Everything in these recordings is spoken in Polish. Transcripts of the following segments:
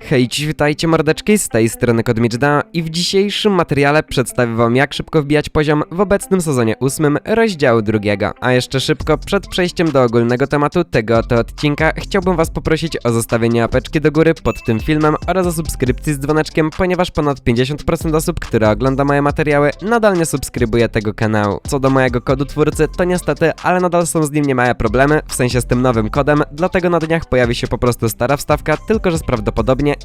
Hej, witajcie mordeczki, z tej strony Kodmiczda i w dzisiejszym materiale przedstawię wam jak szybko wbijać poziom w obecnym sezonie ósmym rozdziału drugiego. A jeszcze szybko, przed przejściem do ogólnego tematu tego oto odcinka, chciałbym was poprosić o zostawienie łapeczki do góry pod tym filmem oraz o subskrypcji z dzwoneczkiem, ponieważ ponad 50% osób, które ogląda moje materiały, nadal nie subskrybuje tego kanału. Co do mojego kodu twórcy, to niestety, ale nadal są z nim niemałe problemy, w sensie z tym nowym kodem, dlatego na dniach pojawi się po prostu stara wstawka, tylko że z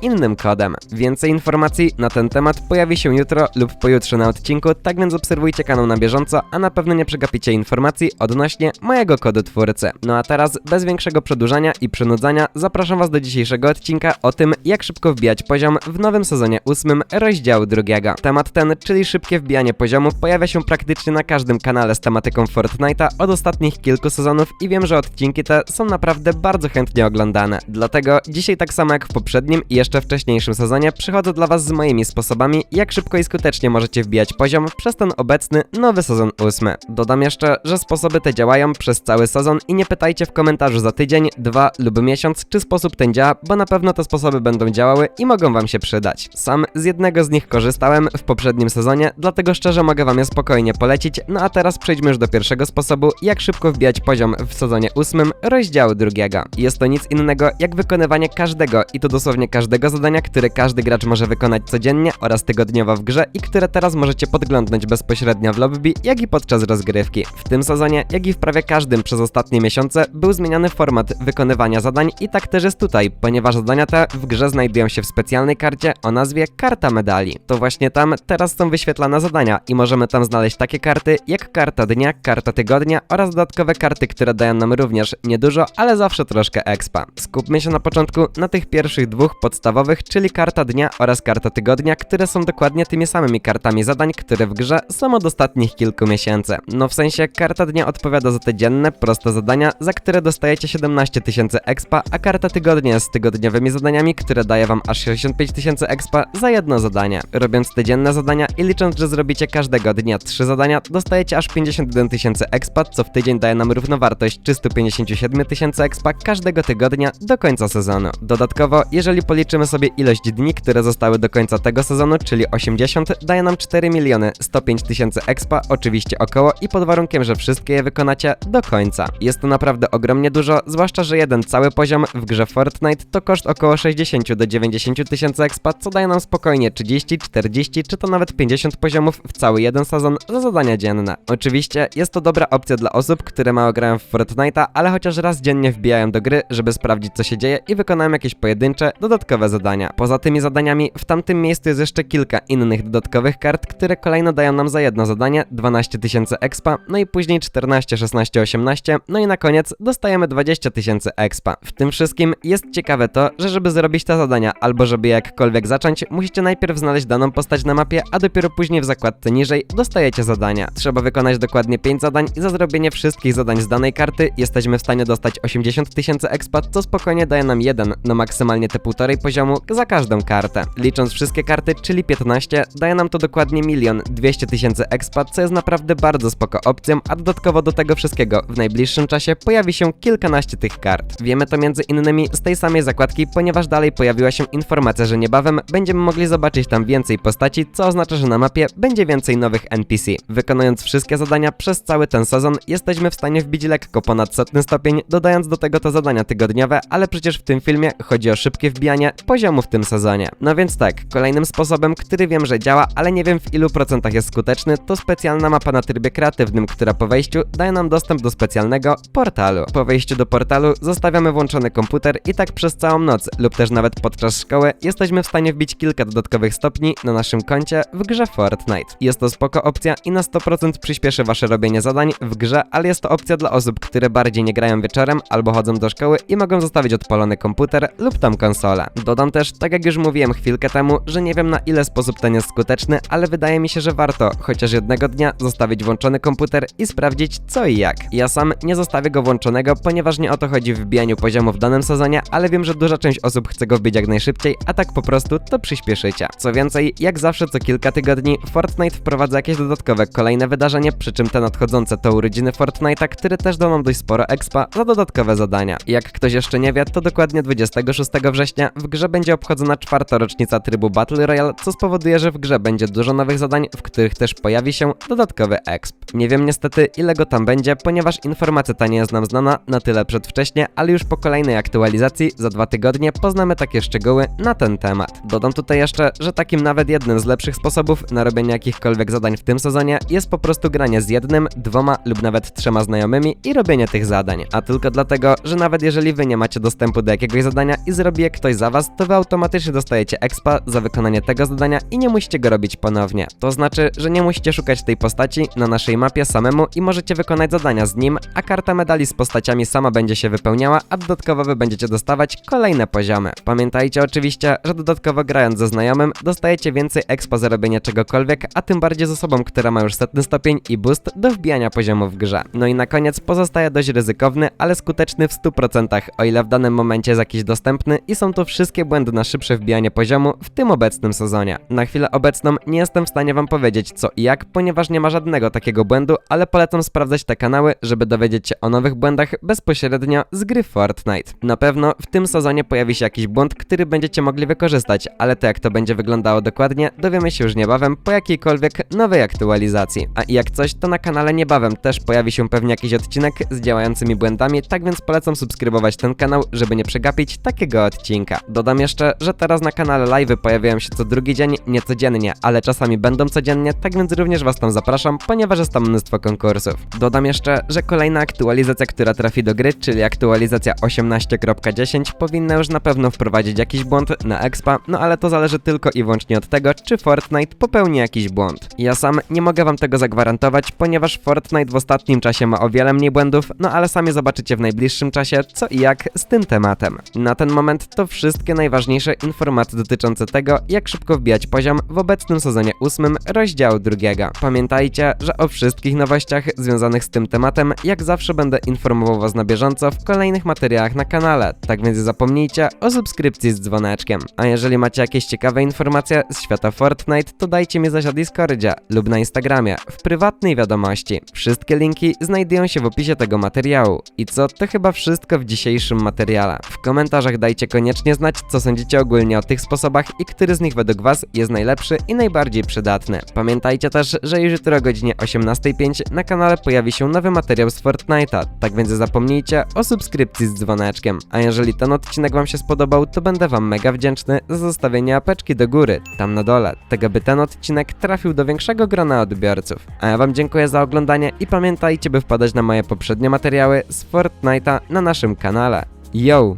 innym kodem. Więcej informacji na ten temat pojawi się jutro lub pojutrze na odcinku, tak więc obserwujcie kanał na bieżąco, a na pewno nie przegapicie informacji odnośnie mojego kodu twórcy. No a teraz, bez większego przedłużania i przynudzania, zapraszam was do dzisiejszego odcinka o tym, jak szybko wbijać poziom w nowym sezonie ósmym rozdziału drugiego. Temat ten, czyli szybkie wbijanie poziomów, pojawia się praktycznie na każdym kanale z tematyką Fortnite'a od ostatnich kilku sezonów i wiem, że odcinki te są naprawdę bardzo chętnie oglądane. Dlatego dzisiaj tak samo jak w poprzednim i jeszcze wcześniejszym sezonie przychodzę dla was z moimi sposobami, jak szybko i skutecznie możecie wbijać poziom przez ten obecny nowy sezon ósmy. Dodam jeszcze, że sposoby te działają przez cały sezon i nie pytajcie w komentarzu za tydzień, dwa lub miesiąc, czy sposób ten działa, bo na pewno te sposoby będą działały i mogą wam się przydać. Sam z jednego z nich korzystałem w poprzednim sezonie, dlatego szczerze mogę wam je spokojnie polecić. No a teraz przejdźmy już do pierwszego sposobu, jak szybko wbijać poziom w sezonie ósmym rozdziału drugiego. Jest to nic innego jak wykonywanie każdego i to dosłownie każdego zadania, które każdy gracz może wykonać codziennie oraz tygodniowo w grze i które teraz możecie podglądnąć bezpośrednio w lobby, jak i podczas rozgrywki. W tym sezonie, jak i w prawie każdym przez ostatnie miesiące, był zmieniany format wykonywania zadań i tak też jest tutaj, ponieważ zadania te w grze znajdują się w specjalnej karcie o nazwie Karta Medali. To właśnie tam teraz są wyświetlane zadania i możemy tam znaleźć takie karty jak Karta Dnia, Karta Tygodnia oraz dodatkowe karty, które dają nam również niedużo, ale zawsze troszkę expa. Skupmy się na początku na tych pierwszych dwóch podstawowych, czyli Karta Dnia oraz Karta Tygodnia, które są dokładnie tymi samymi kartami zadań, które w grze są od ostatnich kilku miesięcy. No w sensie Karta Dnia odpowiada za te dzienne, proste zadania, za które dostajecie 17 tysięcy expa, a Karta Tygodnia z tygodniowymi zadaniami, które daje wam aż 65 tysięcy expa za jedno zadanie. Robiąc te dzienne zadania i licząc, że zrobicie każdego dnia 3 zadania, dostajecie aż 51 tysięcy expa, co w tydzień daje nam równowartość 357 tysięcy expa każdego tygodnia do końca sezonu. Dodatkowo, jeżeli policzymy sobie ilość dni, które zostały do końca tego sezonu, czyli 80, daje nam 4 miliony 105 tysięcy expa, oczywiście około i pod warunkiem, że wszystkie je wykonacie do końca. Jest to naprawdę ogromnie dużo, zwłaszcza, że jeden cały poziom w grze Fortnite to koszt około 60 do 90 tysięcy expa, co daje nam spokojnie 30, 40 czy to nawet 50 poziomów w cały jeden sezon za zadania dzienne. Oczywiście jest to dobra opcja dla osób, które mało grają w Fortnite'a, ale chociaż raz dziennie wbijają do gry, żeby sprawdzić co się dzieje i wykonają jakieś pojedyncze, dodatkowe zadania. Poza tymi zadaniami, w tamtym miejscu jest jeszcze kilka innych dodatkowych kart, które kolejno dają nam za jedno zadanie 12 tysięcy expa, no i później 14, 16, 18, no i na koniec dostajemy 20 tysięcy expa. W tym wszystkim jest ciekawe to, że żeby zrobić te zadania albo żeby jakkolwiek zacząć, musicie najpierw znaleźć daną postać na mapie, a dopiero później w zakładce niżej dostajecie zadania. Trzeba wykonać dokładnie 5 zadań i za zrobienie wszystkich zadań z danej karty jesteśmy w stanie dostać 80 tysięcy expa, co spokojnie daje nam jeden, no maksymalnie te półtorej poziomu za każdą kartę. Licząc wszystkie karty, czyli 15, daje nam to dokładnie milion 200 tysięcy expa, co jest naprawdę bardzo spoko opcją, a dodatkowo do tego wszystkiego w najbliższym czasie pojawi się kilkanaście tych kart. Wiemy to między innymi z tej samej zakładki, ponieważ dalej pojawiła się informacja, że niebawem będziemy mogli zobaczyć tam więcej postaci, co oznacza, że na mapie będzie więcej nowych NPC. Wykonując wszystkie zadania przez cały ten sezon, jesteśmy w stanie wbić lekko ponad setny stopień, dodając do tego te zadania tygodniowe, ale przecież w tym filmie chodzi o szybkie wbijanie poziomu w tym sezonie. No więc tak, kolejnym sposobem, który wiem, że działa, ale nie wiem w ilu procentach jest skuteczny, to specjalna mapa na trybie kreatywnym, która po wejściu daje nam dostęp do specjalnego portalu. Po wejściu do portalu zostawiamy włączony komputer i tak przez całą noc lub też nawet podczas szkoły jesteśmy w stanie wbić kilka dodatkowych stopni na naszym koncie w grze Fortnite. Jest to spoko opcja i na 100% przyspieszy wasze robienie zadań w grze, ale jest to opcja dla osób, które bardziej nie grają wieczorem albo chodzą do szkoły i mogą zostawić odpalony komputer lub tam konsolę. Dodam też, tak jak już mówiłem chwilkę temu, że nie wiem na ile sposób ten jest skuteczny, ale wydaje mi się, że warto chociaż jednego dnia zostawić włączony komputer i sprawdzić co i jak. Ja sam nie zostawię go włączonego, ponieważ nie o to chodzi w wbijaniu poziomu w danym sezonie, ale wiem, że duża część osób chce go wbić jak najszybciej, a tak po prostu to przyspieszycie. Co więcej, jak zawsze co kilka tygodni Fortnite wprowadza jakieś dodatkowe kolejne wydarzenie, przy czym te nadchodzące to urodziny Fortnite'a, które też daną dość sporo expa za dodatkowe zadania. Jak ktoś jeszcze nie wie, to dokładnie 26 września w grze będzie obchodzona czwarta rocznica trybu Battle Royale, co spowoduje, że w grze będzie dużo nowych zadań, w których też pojawi się dodatkowy exp. Nie wiem niestety ile go tam będzie, ponieważ informacja ta nie jest nam znana na tyle przedwcześnie, ale już po kolejnej aktualizacji za dwa tygodnie poznamy takie szczegóły na ten temat. Dodam tutaj jeszcze, że takim nawet jednym z lepszych sposobów na robienie jakichkolwiek zadań w tym sezonie jest po prostu granie z jednym, dwoma lub nawet trzema znajomymi i robienie tych zadań. A tylko dlatego, że nawet jeżeli wy nie macie dostępu do jakiegoś zadania i zrobi je ktoś za was, to wy automatycznie dostajecie expa za wykonanie tego zadania i nie musicie go robić ponownie. To znaczy, że nie musicie szukać tej postaci na naszej mapie samemu i możecie wykonać zadania z nim, a karta medali z postaciami sama będzie się wypełniała, a dodatkowo wy będziecie dostawać kolejne poziomy. Pamiętajcie oczywiście, że dodatkowo grając ze znajomym dostajecie więcej expa za robienie czegokolwiek, a tym bardziej z osobą, która ma już setny stopień i boost do wbijania poziomu w grze. No i na koniec pozostaje dość ryzykowny, ale skuteczny w 100%, o ile w danym momencie jest jakiś dostępny i są to wszystkie błędy na szybsze wbijanie poziomu w tym obecnym sezonie. Na chwilę obecną nie jestem w stanie wam powiedzieć co i jak, ponieważ nie ma żadnego takiego błędu, ale polecam sprawdzać te kanały, żeby dowiedzieć się o nowych błędach bezpośrednio z gry Fortnite. Na pewno w tym sezonie pojawi się jakiś błąd, który będziecie mogli wykorzystać, ale to jak to będzie wyglądało dokładnie, dowiemy się już niebawem po jakiejkolwiek nowej aktualizacji. A jak coś, to na kanale niebawem też pojawi się pewnie jakiś odcinek z działającymi błędami, tak więc polecam subskrybować ten kanał, żeby nie przegapić takiego odcinka. Dodam jeszcze, że teraz na kanale live pojawiają się co drugi dzień, nie codziennie, ale czasami będą codziennie, tak więc również was tam zapraszam, ponieważ jest tam mnóstwo konkursów. Dodam jeszcze, że kolejna aktualizacja, która trafi do gry, czyli aktualizacja 18.10 powinna już na pewno wprowadzić jakiś błąd na expa, no ale to zależy tylko i wyłącznie od tego, czy Fortnite popełni jakiś błąd. Ja sam nie mogę wam tego zagwarantować, ponieważ Fortnite w ostatnim czasie ma o wiele mniej błędów, no ale sami zobaczycie w najbliższym czasie co i jak z tym tematem. Na ten moment to wszystkie najważniejsze informacje dotyczące tego, jak szybko wbijać poziom w obecnym sezonie 8 rozdziału drugiego. Pamiętajcie, że o wszystkich nowościach związanych z tym tematem, jak zawsze będę informował was na bieżąco w kolejnych materiałach na kanale, tak więc nie zapomnijcie o subskrypcji z dzwoneczkiem. A jeżeli macie jakieś ciekawe informacje z świata Fortnite, to dajcie mi zaś na Discordzie lub na Instagramie w prywatnej wiadomości. Wszystkie linki znajdują się w opisie tego materiału. I co, to chyba wszystko w dzisiejszym materiale. W komentarzach dajcie koniecznie znać, co sądzicie ogólnie o tych sposobach i który z nich według was jest najlepszy i najbardziej przydatny. Pamiętajcie też, że już jutro o godzinie 18.05 na kanale pojawi się nowy materiał z Fortnite'a, tak więc zapomnijcie o subskrypcji z dzwoneczkiem. A jeżeli ten odcinek wam się spodobał, to będę wam mega wdzięczny za zostawienie apeczki do góry, tam na dole, tego by ten odcinek trafił do większego grona odbiorców. A ja wam dziękuję za oglądanie i pamiętajcie, by wpadać na moje poprzednie materiały z Fortnite'a na naszym kanale. Yo!